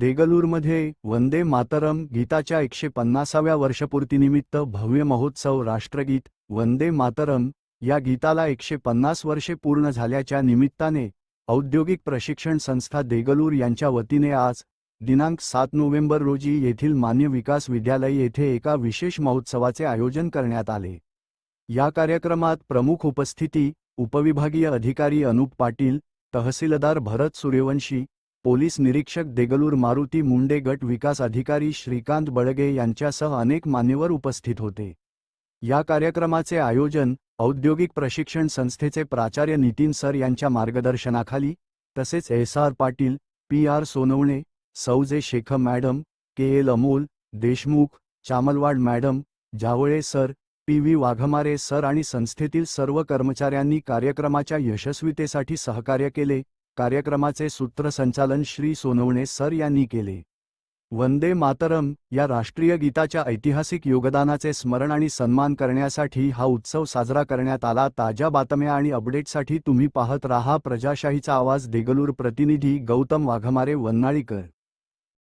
देगलूरमध्ये वंदे मातरम गीताच्या एकशे पन्नासाव्या वर्षपूर्तीनिमित्त भव्य महोत्सव राष्ट्रगीत वंदे मातरम या गीताला एकशे पन्नास वर्षे पूर्ण झाल्याच्या निमित्ताने औद्योगिक प्रशिक्षण संस्था देगलूर यांच्या वतीने आज दिनांक सात नोव्हेंबर रोजी येथील मान्य विकास विद्यालय येथे एका विशेष महोत्सवाचे आयोजन करण्यात आले. या कार्यक्रमात प्रमुख उपस्थिती उपविभागीय अधिकारी अनुप पाटील तहसीलदार भरत सूर्यवंशी पोलीस निरीक्षक देगलूर मारुती मुंडे गट विकास अधिकारी श्रीकांत बळगे यांच्यासह अनेक मान्यवर उपस्थित होते. या कार्यक्रमाचे आयोजन औद्योगिक प्रशिक्षण संस्थेचे प्राचार्य नितीन सर यांच्या मार्गदर्शनाखाली तसेच S R Patil P R Sonawane सौजे Shaikh madam K L Amol Deshmukh Chamalwad madam Jawale sir P V Waghmare sir आणि संस्थेतील सर्व कर्मचाऱ्यांनी कार्यक्रमाच्या यशस्वीतेसाठी सहकार्य केले. कार्यक्रमाचे सूत्रसंचालन श्री सोनवणे सर यांनी केले. वंदे मातरम या राष्ट्रीय गीताच्या ऐतिहासिक योगदानाचे स्मरण आणि सन्मान करण्यासाठी हा उत्सव साजरा करण्यात आला. ताज्या बातम्या आणि अपडेटसाठी तुम्ही पाहत राहा प्रजाशाहीचा आवाज देगलूर प्रतिनिधी गौतम वाघमारे वन्नाळीकर.